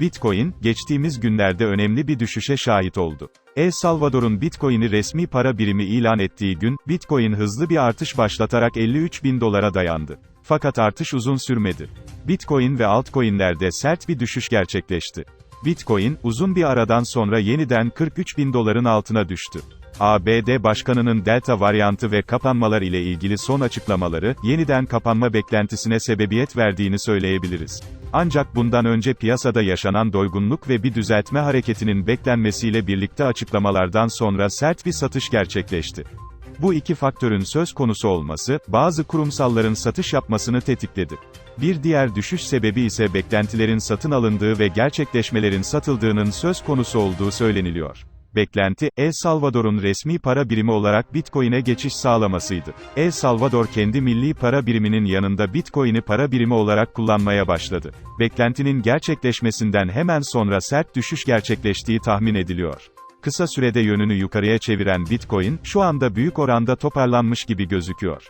Bitcoin, geçtiğimiz günlerde önemli bir düşüşe şahit oldu. El Salvador'un Bitcoin'i resmi para birimi ilan ettiği gün, Bitcoin hızlı bir artış başlatarak 53 bin dolara dayandı. Fakat artış uzun sürmedi. Bitcoin ve altcoin'lerde sert bir düşüş gerçekleşti. Bitcoin, uzun bir aradan sonra yeniden 43 bin doların altına düştü. ABD Başkanı'nın Delta varyantı ve kapanmalar ile ilgili son açıklamaları, yeniden kapanma beklentisine sebebiyet verdiğini söyleyebiliriz. Ancak bundan önce piyasada yaşanan doygunluk ve bir düzeltme hareketinin beklenmesiyle birlikte açıklamalardan sonra sert bir satış gerçekleşti. Bu iki faktörün söz konusu olması, bazı kurumsalların satış yapmasını tetikledi. Bir diğer düşüş sebebi ise beklentilerin satın alındığı ve gerçekleşmelerin satıldığının söz konusu olduğu söyleniliyor. Beklenti, El Salvador'un resmi para birimi olarak Bitcoin'e geçiş sağlamasıydı. El Salvador kendi milli para biriminin yanında Bitcoin'i para birimi olarak kullanmaya başladı. Beklentinin gerçekleşmesinden hemen sonra sert düşüş gerçekleştiği tahmin ediliyor. Kısa sürede yönünü yukarıya çeviren Bitcoin, şu anda büyük oranda toparlanmış gibi gözüküyor.